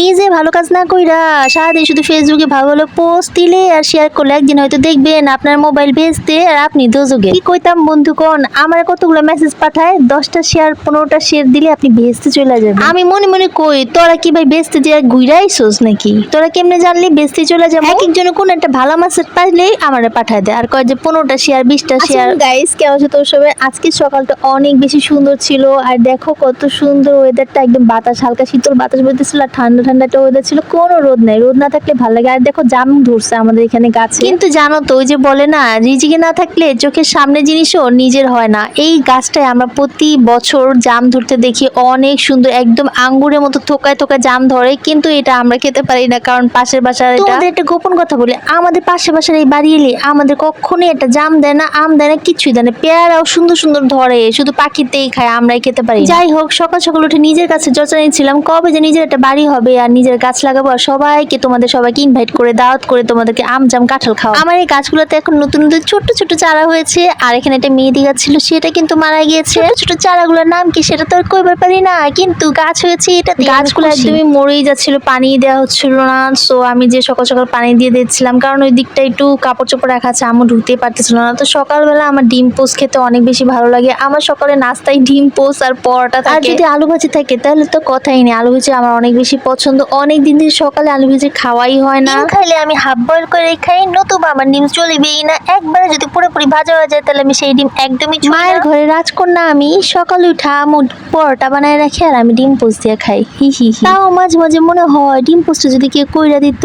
নিজে ভালো কাজ না কইরা সারাদিন শুধু ফেসবুকে ভালো ভালো পোস্ট দিলে আর শেয়ার করলে একদিন হয়তো দেখবেন আপনার মোবাইল বেচতে আর আপনি দোজগে কি কইতাম বন্ধুগণ আমার কতগুলো মেসেজ পাঠায়? দশটা শেয়ার পনেরোটা শেয়ার দিলে আপনি বেচতে চলে যাবেন। আমি মনে মনে কই তোরা কি ভাই বেচতে দিয়ে ঘুরাইছোস নাকি? তোরা কেমনে জানলি বেচতে চলে যাব? এক একজনে কোন একটা ভালো মেসেজ পাইলে আমার পাঠায় দেয় আর কয় যে পনেরোটা শেয়ার বিশটা শেয়ার গাইস কেমন আছে তোর সবাই? আজকে সকালটা অনেক বেশি সুন্দর ছিল। আর দেখো কত সুন্দর ওয়েদারটা একদম বাতাস হালকা শীতল বাতাস বইতেছিল আর ঠান্ডা ঠান্ডা একটা ওয়েদার ছিল কোনো রোদ নাই। রোদ না থাকলে ভালো লাগে। আর দেখো জাম ধরছে আমাদের এখানে গাছে। কিন্তু জানো তো ওই যে বলে না রিজিকে না থাকলে চোখের সামনে জিনিসও নিজের হয় না। এই গাছটায় আমরা প্রতি বছর জাম ধরতে দেখি অনেক সুন্দর একদম আঙ্গুরের মতো থোকায় থোকায় জাম ধরে কিন্তু এটা আমরা খেতে পারি না কারণ পাশের বাসার এটা তোমাদের একটা গোপন কথা বলি আমাদের পাশের বাসার এই বাড়ি এলে আমাদের কখনোই একটা জাম দেয় না আম দেয় না কিছুই দেয় না। পেয়ারাও সুন্দর সুন্দর ধরে শুধু পাখিতেই খায় আমরাই খেতে পারি যাই হোক সকাল সকাল উঠে নিজের কাছে চর্চা নিচ্ছিলাম কবে যে নিজের একটা বাড়ি হবে আর নিজের গাছ লাগাবো আর সবাইকে তোমাদের সবাইকে ইনভাইট করে দাওয়াত করে তোমাদেরকে আম জাম কাঁঠাল খাওয়া আমার এই গাছগুলোতে এখন নতুন নতুন ছোট্ট ছোট চারা হয়েছে আর এখানে একটা মেহেদি গাছ ছিল সেটা কিন্তু মারা গিয়েছে। ছোট চারাগুলোর নাম কি সেটা তো আর কইবার পারি না কিন্তু গাছ হয়েছে এটা গাছগুলো একদমই মরেই যাচ্ছিল পানি দেওয়া হচ্ছিল না। সো আমি যে সকাল সকাল পানি দিয়ে দিচ্ছিলাম কারণ ওই দিকটা একটু কাপড় চোপড় রাখা আছে আমও ঢুকতে পারতেছিল না। তো সকালবেলা আমার ডিম পোস্ট খেতে অনেক বেশি ভালো লাগে। আমার সকালে নাস্তায় ডিম পোস্ট আর পরোটা আর যদি আলু ভাজি থাকে তাহলে তো কথাই নেই। আলু ভাজি আমার অনেক বেশি পছন্দ। অনেক দিন ধরে সকালে আলু ভাজি খাওয়াই হয় না। খাইলে আমি হাফ বয়েল করে খাই নতুবা আমার ডিম চলবেই না। একবারে যদি পুরোপুরি ভাজা হয়ে যায় তাহলে আমি সেই ডিম একদমই মায়ের ঘরে রাজকন্যা আমি সকালে উঠা আমু পরোটা বানায় রাখি আর আমি ডিম পোস্ট দিয়ে খাই। হি হি তাও মাঝে মাঝে মনে হয় ডিম পোস্ট যদি কেউ কইরা দিত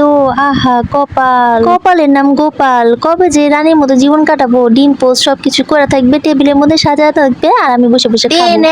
আহা কপাল। কপালের নাম গোপাল। কবে যে রানীর মতো জীবন কাটাবো ডিম পোস্ট সবকিছু করে থাকবে টেবিলের মধ্যে সাজায় থাকবে আর আমি বসে বসে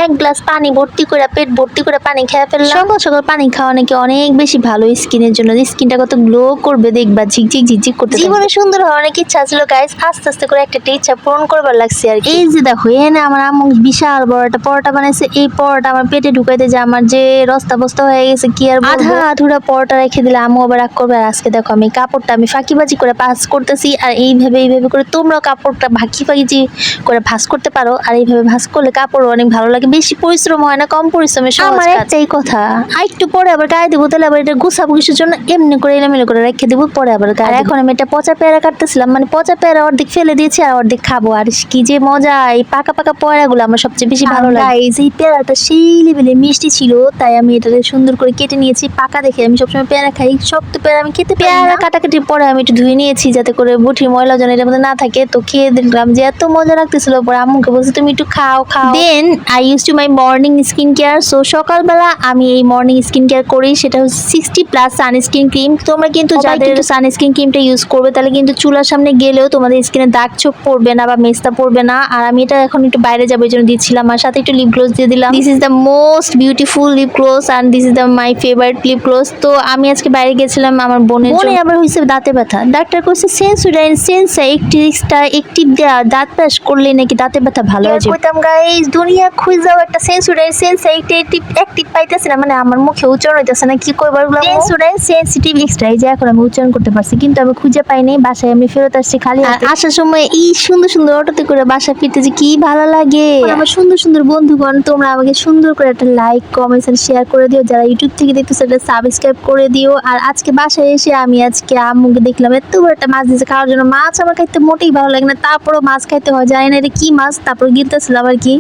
এক গ্লাস পানি ভর্তি করে পেট ভর্তি করে পানি খেয়ে ফেললাম। সকাল সকাল পানি খাওয়া নাকি অনেক বেশি ভালো স্কিনের জন্য। স্কিনটা কত গ্লো করবে দেখবা ঝিকঝিক ঝিকঝিক করতে জীবনে সুন্দর হওয়ার অনেক ইচ্ছা ছিল গাইস আস্তে আস্তে করে একটা ইচ্ছা পূরণ করবার লাগছে আর এই যে দেখো এনে আমার আম্মু বিশাল বড় একটা পরোটা বানাইছে। এই পরোটা আমার পেটে ঢুকাইতে যে আমার যে রস্তা বস্তা হয়ে গেছে কি আর আধা আধুরা পরোটা রেখে দিলে আম্মু আবার রাগ করবে। আর আজকে দেখো আমি কাপড়টা আমি ফাঁকিবাজি করে পাস করতেছি। আর এইভাবে এইভাবে করে তোমরা কাপড়টা ফাঁকি ফাঁকি করে ভাস করতে পারো। আর এইভাবে ভাস করলে কাপড় অনেক ভালো লাগে। বেশি পরিশ্রম হয় না কম পরিশ্রমে আমার একটাই কথা। আর একটু পরে আবার গায়ে দেবো তাহলে আবার এটা গুছাবো কিছুর জন্য এমনি করে এলোমেলো করে রেখে দেবো পরে আবার গায়ে এখন আমি একটা পচা পেয়ারা কাটতেছিলাম মানে পচা পেয়ারা অর্ধেক ফেলে দিয়েছি আর অর্ধেক খাব। আর কি যে মজা এই পাকা পাকা পেয়ারাগুলো আমার সবচেয়ে বেশি ভালো লাগে। এই পেয়ারাটা সেই লেভেলে মিষ্টি ছিল তাই আমি এটাকে সুন্দর করে কেটে নিয়েছি পাকা দেখে আমি সবসময় পেয়ারা খাই শক্ত পেয়ারা আমি খেতে পেয়ারা কাটাকাটির পরে আমি একটু ধুয়ে নিয়েছি যাতে করে বুটির ময়লা যেন এটার মধ্যে না থাকে। তো খেয়ে দেখলাম যে এত মজা লাগতেছিল পরে আম্মুকে বলছি তুমি একটু খাও খাও। Then I use to my morning skin care so সকালবেলা আমি এই মর্নিং স্কিন কেয়ার করি সেটা হচ্ছে সিক্সটি প্লাস সানস্ক্রিন ক্রিম তোমরা কিন্তু যাদের সানস্ক্রিন ক্রিমটা ইউজ করবে তাহলে কিন্তু চুলার সামনে গেলেও তোমাদের স্কিনে দাগ ছোপ পড়বে না বা মেস্তা পড়বে না। আর আমি এটা এখন একটু বাইরে যাব জন্য দিচ্ছিলাম। আর সাথে একটু লিপ গ্লোস দিয়ে দিলাম। This is the most beautiful lip gloss and this is the my favourite lip gloss তো আমি আজকে বাইরে গেছিলাম আমার বোনের বোনে আবার হয়েছে দাঁতে ব্যথা। ডাক্তার করছে সেন্সুডাইন সেন্সা একটিক্সটা একটিভ দেওয়া দাঁত ব্রাশ করলে নাকি দাঁতে ব্যথা ভালো হয়ে যাবে? কইতাম গাইস দুনিয়া খুঁজাও একটা সেন্সুডাইন সেন্সা একটিভ একটিভ পাইতেছে না। মানে আমার মুখে উচ্চারণ হইতেছে না কি কইবারগুলো সেন্সুডাইন সেন্সিটিভ এক্সট্রা এই যে এখন আমি উচ্চারণ করতে পারছি কিন্তু আমি খুঁজে পাই নাই বাসায় আমি ফেরত আসছি খালি। আসার সময় এই সুন্দর সুন্দর অটোতে করে বাসা ফিরতে যে কি ভালো লাগে। আমার সুন্দর সুন্দর বন্ধুগণ তোমরা আমাকে সুন্দর করে একটা লাইক কমেন্টস এন্ড শেয়ার করে দিও। যারা ইউটিউব থেকে দেখতেছো একটা সাবস্ক্রাইব করে দিও। আর আজকে বাসায় এসে আমি আজকে আম্মুকে দেখলাম এত বড় একটা মাছ দিয়েছে খাওয়ার জন্য মাছ আমার খাইতে মোটেই ভালো লাগে না। তারপরও মাছ খাইতে হয় জানি না এটা কি মাছ তারপর গিলতেছিলাম আর কি।